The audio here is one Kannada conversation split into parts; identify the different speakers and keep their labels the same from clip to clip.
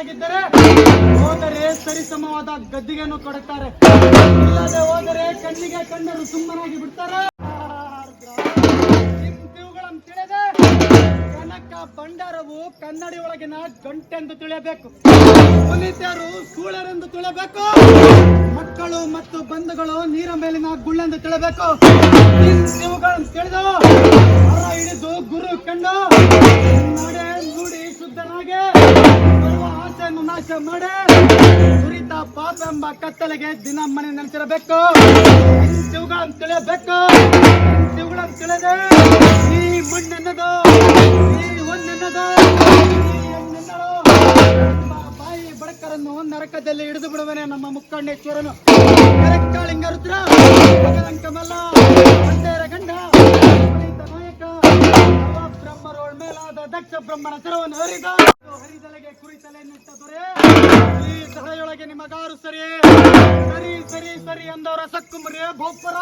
Speaker 1: ಐಶ್ವರ್ಯವಂತರಾಗಿದ್ದರೆ ಹೋದರೆ ಸರಿಸಮವಾದ ಗದ್ದಿಗೆಯನ್ನು ಕೊಡುತ್ತಾರೆ ಇಲ್ಲದೆ ಹೋದರೆ ಕಣ್ಣಿಗೆ ಕಣ್ಣರು ಸುಮ್ಮನಾಗಿ ಬಿಡ್ತಾರೆ. ತಿಳಿದೆ. ಕನಕ ಭಂಡಾರವು ಕನ್ನಡಿ ಒಳಗಿನ ಗಂಟೆಂದು ತಿಳಿಯಬೇಕು. ಪುನೀತರು ಸೂಳರೆಂದು ತಿಳಿಯಬೇಕು. ಮಕ್ಕಳು ಮತ್ತು ಬಂಧುಗಳು ನೀರ ಮೇಲಿನ ಗುಳ್ಳೆಂದು ತಿಳಿಯಬೇಕು. ಇವುಗಳನ್ನು ತಿಳಿದು ಹೊರ ಹಿಡಿದು ಗುರು ಕಂಡು ನಡೆ ನುಡಿ ಶುದ್ಧನಾಗೆ. ಆಸೆಯನ್ನು ನಾಶ ಮಾಡಿ. ದುರಿತ ಪಾಪ ಎಂಬ ಕತ್ತಲೆಗೆ ದಿನ ಮನೆ ನೆನೆಸಿರಬೇಕು. ಶಿವಗಳನ್ನು ತಿಳಿಯಬೇಕು ಶಿವಗಳನ್ನು ತಿಳಿದೆ ಈ ಮಣ್ಣೆನ್ನದು, ಈ ಎಂಬ ಬಾಯಿ ಬಡಕರನ್ನು ನರಕದಲ್ಲಿ ಹಿಡಿದು ಬಿಡುವನೆ ನಮ್ಮ ಮುಕ್ಕಣ್ಣೇಶ್ವರನು. ಕರೆಕ್ಟಾಳಿಂಗ ರುದ್ರ ಕಮಲ ಬಂಡೇರ ಗಂಡ. ಬ್ರಹ್ಮರೋಳ್ ಮೇಲಾದ ದಕ್ಷ ಬ್ರಹ್ಮನ ಹರಿದ. ಕುರಿತಲೆ ದೊರೆ. ಈ ಸಭೆಯೊಳಗೆ ನಿಮಗಾರು ಸರಿ. ಸರಿ ಸರಿ ಸರಿ ಅಂದವರ ಸಕ್ಕುಮರಿ ಭೋಪರ.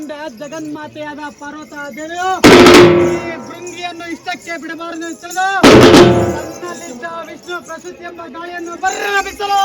Speaker 1: ಕಂಡ ಜಗನ್ಮಾತೆಯಾದ ಪಾರ್ವತ ದೇವಿಯು ಭೃಂಗಿಯನ್ನು ಇಷ್ಟಕ್ಕೆ ಬಿಡಬಾರದು ತಿಳಿದು ತನ್ನಲ್ಲಿದ್ದ ವಿಷ್ಣು ಪ್ರಸಿದ್ಧಿ ಎಂಬ ಗಾಳಿಯನ್ನು ಬರ್ರ ಬಿಸಲು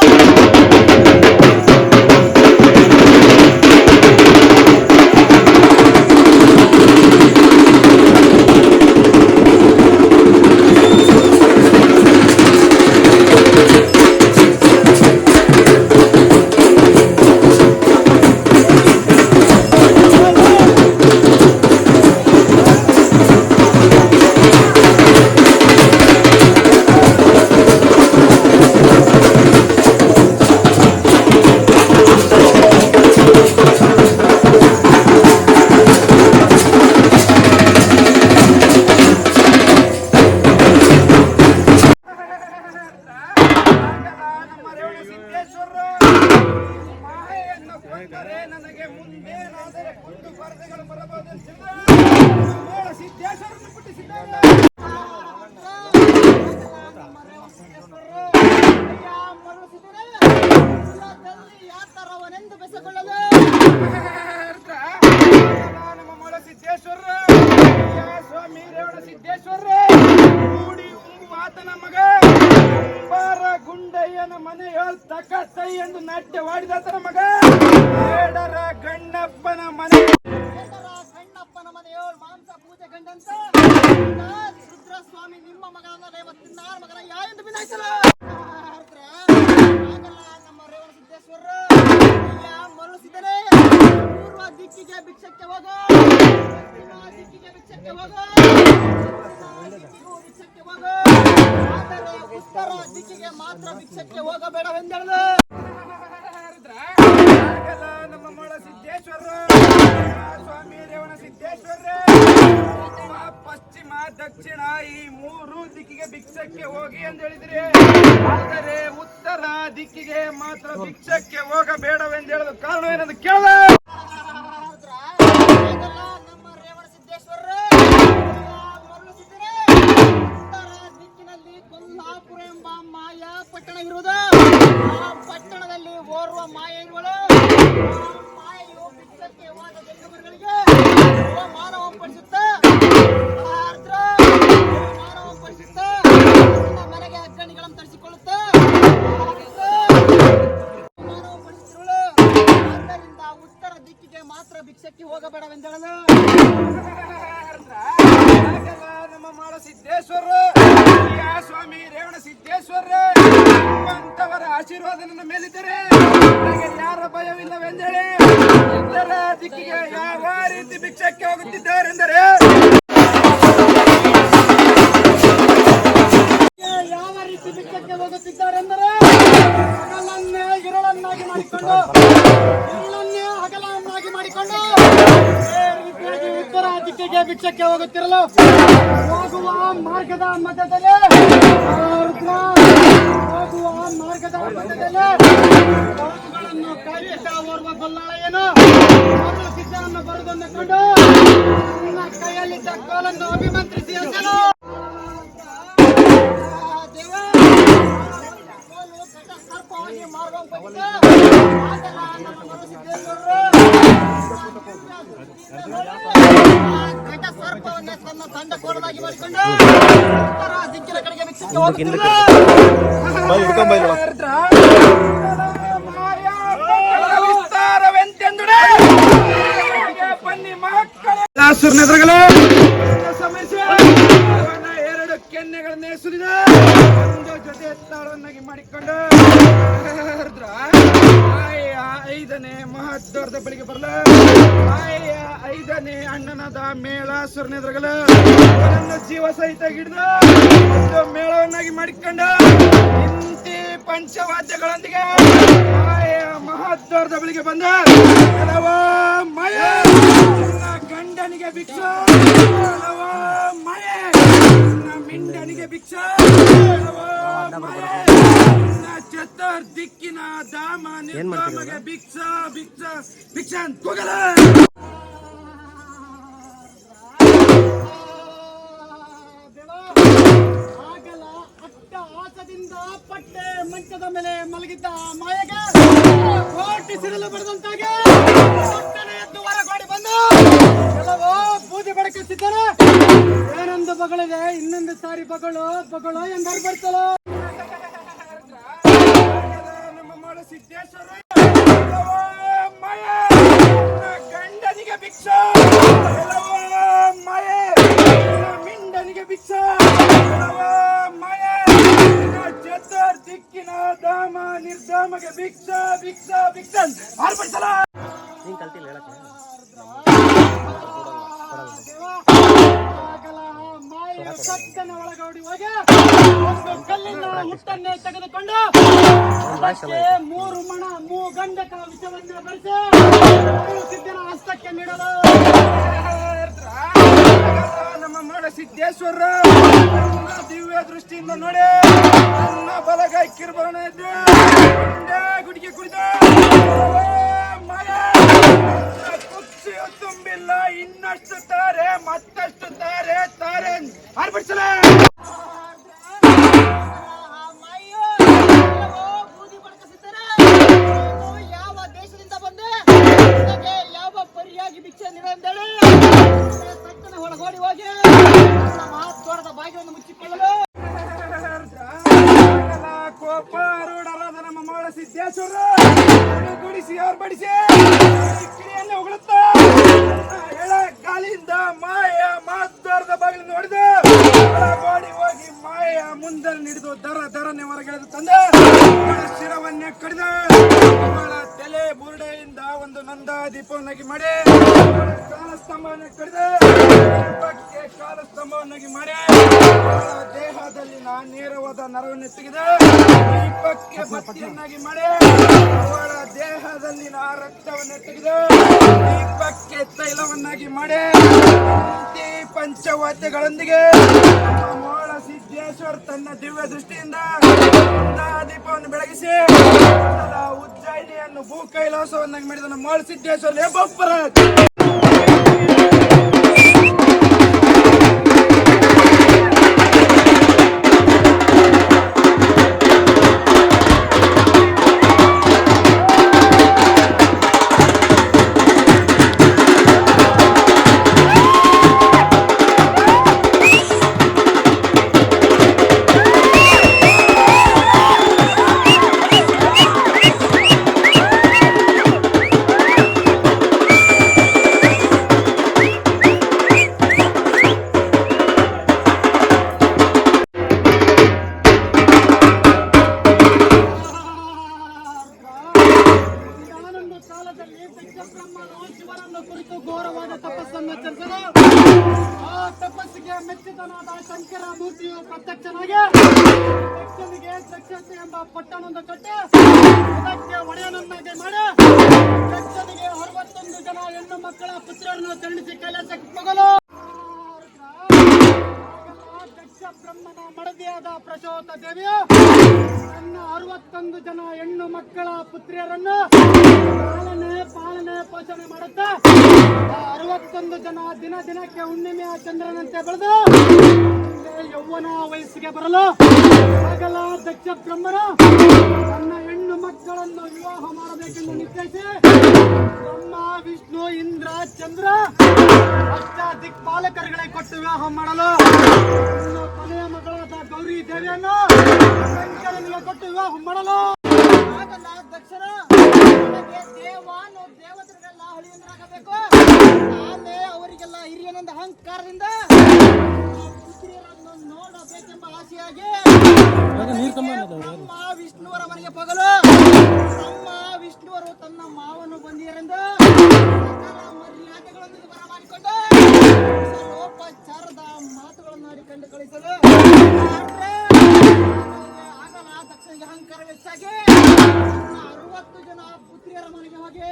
Speaker 2: ಆತನ ಮಗ ಕುಂಬಾರ ಗುಂಡಯ್ಯನ ಮನೆಯ ತಕತ್ತೈ ಎಂದು ನಾಟ್ಯವಾಡಿದಾತನ ಮಗ ಬೇಡರ ಗಣ್ಣಪ್ಪನ ಮನೆ.
Speaker 1: ಬೇಡರ ಸಣ್ಣಪ್ಪನ ಮನೆಯೋಳ್ ಮಾಂಸ ಪೂಜೆ ಕಂಡಂತ ರುದ್ರಸ್ವಾಮಿ ನಿಮ್ಮ ಮಗನ ಯಾ ಎಂದು ಬಿನಾಯಿಸಲು ಆಗಲ್ಲ ನಮ್ಮ ರೇವಣ ಸಿದ್ದೇಶ್ವರ ಯಾ ಮರಳಿಸಿದರೆ ಪೂರ್ವ ದಿಕ್ಕಿಗೆ ಭಿಕ್ಷಕ್ಕೆ ಪಶ್ಚಿಮ ದಿಕ್ಕಿಗೆ ಭಿಕ್ಷಕ್ಕೆ ಹೋಗೋ. ದಿಕ್ಕಿಗೂ ಭಿಕ್ಷಕ್ಕೆ ಆದರೆ ಉತ್ತರ ದಿಕ್ಕಿಗೆ ಮಾತ್ರ ಭಿಕ್ಷಕ್ಕೆ ಹೋಗಬೇಡವೆಂದಳು
Speaker 2: ಆಗಲ್ಲ ನಮ್ಮ ಮೊಳ ಸಿದ್ದೇಶ್ವರ ಸ್ವಾಮಿ ರೇವಣ ಸಿದ್ದೇಶ್ವರ ಉತ್ತರ, ಪಶ್ಚಿಮ ದಕ್ಷಿಣ ಈ ಮೂರು ದಿಕ್ಕಿಗೆ ಭಿಕ್ಷಕ್ಕೆ ಹೋಗಿ ಅಂತ ಹೇಳಿದ್ರಿ ಆದರೆ ಉತ್ತರ ದಿಕ್ಕಿಗೆ ಮಾತ್ರ ಭಿಕ್ಷಕ್ಕೆ ಹೋಗಬೇಡವೆಂದು ಹೇಳಲು ಕಾರಣ ಏನಂತ ಕೇಳ
Speaker 1: ಮಾಯಾ ಪಟ್ಟಣ ಇರುವುದು ಆ ಪಟ್ಟಣದಲ್ಲಿ ಓರ್ವ ಮಾಯ ಇರುವಳು ಆ ಮಾಯೆಯು ಭಿಕ್ಷಕ್ಕೆ ಹೋದ ಬೆಂಗಳೂರುಗಳಿಗೆ ಮಾಡಿಕೊಂಡು ಇರುಳನ್ನೇ ಅಗಲವನ್ನಾಗಿ ಮಾಡಿಕೊಂಡು ಉತ್ತರ ದಿಕ್ಕಿಗೆ ಬಿಚ್ಚಕ್ಕೆ ಹೋಗುತ್ತಿರಲು ಹೋಗುವ ಮಾರ್ಗದ ಮಧ್ಯದಲ್ಲಿ ಹೋಗುವ ಮಾರ್ಗದ ಮಧ್ಯದಲ್ಲಿ ಕಾಯ್ದಿಟ್ಟ ಓರ್ವ ಬಲ್ಲಾಳೆಯನ್ನು ಮೊದಲು ಸಿದ್ಧರನ್ನು ನನ್ನ ಕೈಯಲ್ಲಿದ್ದ ಕೋಲನ್ನು ಅಭಿಮಂತ್ರಿಸಿ ಕಟ ಸರ್ಪವಾಗಿ ಮಾರ್ಗವನ್ನು
Speaker 2: ಎರಡು ಕೆನ್ನೆಗಳನ್ನೇ ಸುರಿದ ಒಂದು ಜೊತೆ ತಾಳವನ್ನಾಗಿ ಮಾಡಿಕೊಂಡು. ಐದನೇ ಮಹತ್ವದ ಬಳಿಗೆ ಬರಲ. ಆಯ ಐದನೇ ಅಣ್ಣನದ ಮೇಳ ಸುರನೆದ್ರಗಲ ನನ್ನ ಜೀವ ಸಹಿತ ಹಿಡಿದು ಒಂದು ಮೇಳವನ್ನಾಗಿ ಮಾಡಿಕೊಂಡ ಇಂತಿ ಪಂಚವಾದ್ಯಗಳೊಂದಿಗೆ ಆಯ ಮಹತ್ವದ ಬಳಿಗೆ ಬಂದ. ಕೆಲವ ಮಯ. ಗಂಡನಿಗೆ ಭಿಕ್ಷ. ಕೆಲವ ಮಯ. ನನ್ನ ಮಿಂಡನಿಗೆ ಭಿಕ್ಷ. ಕೆಲವ ಮಯ. ಚತುರ್ ದಿಕ್ಕಿನ ಧಾಮ ನಿರ್ಧಾಮಗೆ ಭಿಕ್ಷ ಭಿಕ್ಷ ಭಿಕ್ಷ ಅಂತ ಕೂಗಲ
Speaker 1: ಆಗಲ ಅಟ್ಟ ಆಸದಿಂದ ಪಟ್ಟೆ ಮಂಚದ ಮೇಲೆ ಮಲಗಿದ್ದ ಮಾಯಗ ಕೋಟಿ ಸಿಡಲು ಬರೆದಂತಾಗೆ ಎದ್ದು ಹೊರಗೋಡಿ ಬಂದು ಕೆಲವು ಬೂದಿ ಬಡಕಿಸಿದ್ದಾರೆ. ಏನೊಂದು ಬಗಳಿದೆ ಇನ್ನೊಂದು ಸಾರಿ ಬಗಳು ಬಗಳು ಎಂದರು ಬರ್ತಲೋ?
Speaker 2: ನಮ್ಮ ಮಾಡ ಸಿದ್ದೇಶ್ವರ ಕೆಲವ ಮಯ ನನ್ನ ಗಂಡನಿಗೆ ಭಿಕ್ಷ ಕೆಲವ ಮಯ ನನ್ನ ಮಿಂಡನಿಗೆ ಭಿಕ್ಷ ಕೆಲವ ಮಯ ನನ್ನ ಚತುರ್ ದಿಕ್ಕಿನ ಧಾಮ ನಿರ್ಧಾಮಗೆ ಭಿಕ್ಷ ಭಿಕ್ಷ ಭಿಕ್ಷ ಆರ್ಪಡಿಸಲ
Speaker 1: ಆಗಲ ಮಾಯೆಯ ಸತ್ತನ ಒಳಗೋಡಿ ಹೋಗಿ. ಒಂದು ಕಲ್ಲಿನ ಹುಟ್ಟನ್ನೇ ತೆಗೆದುಕೊಂಡು ಮೂರು ಮಣ ಮೂ ಗಂಡಕ ವಿಷವನ್ನು ಬಳಸಿ ಸಿದ್ಧನ ಹಸ್ತಕ್ಕೆ ನೀಡಲು.
Speaker 2: ನಮ್ಮ ಮಾಡ ಸಿದ್ದೇಶ್ವರ ದಿವ್ಯ ದೃಷ್ಟಿಯಿಂದ ನೋಡಿ ನನ್ನ ಬಲಗೈ ಗುಂಡೆ ಗುಡಿಗೆ ಕುಡಿದ. ಆಸೆಯು ತುಂಬಿಲ್ಲ, ಇನ್ನಷ್ಟು ತಾರೆ, ಮತ್ತಷ್ಟು ತಾರೆ ತಾರೆ ಆರ್ಬಿಡ್ಸಲೇ
Speaker 1: ಯಾವ ದೇಶದಿಂದ ಬಂದೆ ಯಾವ ಪರಿಯಾಗಿ ಹೊರಗೋಡಿ ಹೋಗಿ
Speaker 2: ನಮ್ಮ ಸಿದ್ದೇಶ್ವರ ಗುಡಿಸಿ ಅವ್ರು ಬಡಿಸಿ ಕ್ರಿಯೆಯನ್ನು ಉಗುಳುತ್ತಾ. ಎಳ ಮಾಯಾ ಮಾತಾಡದ ಬಾಗಿಲು ನೋಡಿದ. ಒಳಗೋಡಿ ಹೋಗಿ ಮಾಯ ಮುಂದೆ ನಿಡಿದು ದರ ದರನೆ ಹೊರಗೆಳೆದು ತಂದ. ಶಿರವನ್ನೇ ಕಡಿದ. ತಲೆ ಬುರುಡೆಯಿಂದ ಒಂದು ನಂದ ದೀಪವನ್ನಾಗಿ ಮಾಡಿ. ಕಾಲಸ್ತಂಭವನ್ನ ಕಡಿದ. ದೀಪಕ್ಕೆ ಕಾಲಸ್ತಂಭವನ್ನಾಗಿ ಮಾಡಿ. ದೇಹದಲ್ಲಿನ ನೇರವಾದ ನರವನ್ನು ತೆಗೆದ. ದೀಪಕ್ಕೆ ಬತ್ತಿಯನ್ನಾಗಿ ಮಾಡಿ. ಅವಳ ದೇಹದಲ್ಲಿನ ರಕ್ತವನ್ನು ತೆಗೆದು. ತೈಲವನ್ನಾಗಿ ಮಾಡಿ ಪಂಚವಾದ್ಯಗಳೊಂದಿಗೆ ಮೋಳ ಸಿದ್ದೇಶ್ವರ್ ತನ್ನ ದಿವ್ಯ ದೃಷ್ಟಿಯಿಂದ ದೀಪವನ್ನು ಬೆಳಗಿಸಿ ಉಜ್ಜಯಿನಿಯನ್ನು ಭೂ ಕೈಲಾಸವನ್ನಾಗಿ ಮಾಡಿದ ಮೋಳ ಸಿದ್ದೇಶ್ವರ್
Speaker 1: ಹೆಣ್ಣು ಮಕ್ಕಳ ಪುತ್ರರನ್ನು ತಳ್ಳಿಸಿ ಕೈಲಾಸಕ್ಕೆ ಹೋಗಲು ದಕ್ಷ ಬ್ರಹ್ಮನ ಮಡದಿಯಾದ ಪ್ರಚೋತ ದೇವಿಯು ತನ್ನ ಅರವತ್ತೊಂದು ಜನ ಹೆಣ್ಣು ಮಕ್ಕಳ ಪುತ್ರಿಯರನ್ನು ಪಾಲನೆ ಪಾಲನೆ, ಪೋಷಣೆ ಮಾಡುತ್ತಾ ಅರವತ್ತೊಂದು ಜನ ದಿನ ದಿನಕ್ಕೆ ಹುಣ್ಣಿಮೆಯ ಚಂದ್ರನಂತೆ ಬೆಳೆದು ಯೌವನ ವಯಸ್ಸಿಗೆ ಬರಲು. ಆಗಲ ದಕ್ಷ ಬ್ರಹ್ಮನು ಮಕ್ಕಳನ್ನು ವಿವಾಹ ಮಾಡಬೇಕೆಂದು ನಿಶ್ಚಯಿಸಿ ಬ್ರಹ್ಮ ವಿಷ್ಣು ಇಂದ್ರ ಚಂದ್ರ ಅಷ್ಟ ದಿಕ್ಪಾಲಕರುಗಳೇ ಕೊಟ್ಟು ವಿವಾಹ ಮಾಡಲು ಕೊನೆಯ ಮಗಳಾದ ಗೌರಿ ದೇವಿಯನ್ನು ಕೊಟ್ಟು ವಿವಾಹ ಮಾಡಲು. ದಕ್ಷರ ದೇವಾನು ದೇವತೆಗಳೆಲ್ಲ ಹಳಿಯಂದ್ರಾಗಬೇಕು ನಾನೇ ಅವರಿಗೆಲ್ಲ ಹಿರಿಯನೊಂದು ಅಹಂಕಾರದಿಂದ ನೋಡಬೇಕೆಂಬ ಆಸೆಯಾಗಿ ಬ್ರಹ್ಮ ವಿಷ್ಣುವರ ಮನೆಗೆ ಪಗಲು. ನಮ್ಮ ವಿಷ್ಣುವರು ತನ್ನ ಮಾವನು ಬಂದಿಯರೆಂದು ಸಕಲ ಮರ್ಯಾದೆಗಳೊಂದಿಗೆ ಬರಮಾಡಿಕೊಂಡು ಲೋಪಚಾರದ ಮಾತುಗಳನ್ನು ಆಡಿಕೊಂಡು ಕಳಿಸಲು ಆಗಲ ದಕ್ಷಿಣಿಗೆ ಅಹಂಕಾರ ಹೆಚ್ಚಾಗಿ ಅರವತ್ತು ಜನ ಪುತ್ರಿಯರ ಮನೆಗೆ ಹೋಗಿ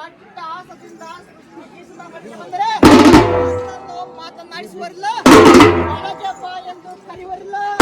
Speaker 1: तास अजून तास माता नाईस वरलं पाय खाली वरलं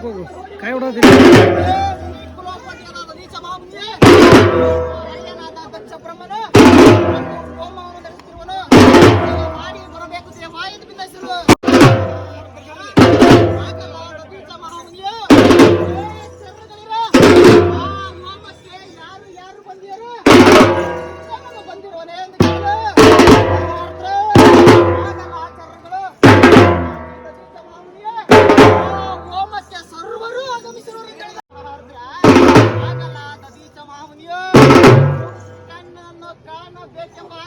Speaker 3: ಕೆಂಡಕ್ಕೆ ಹೋಗು
Speaker 4: देख के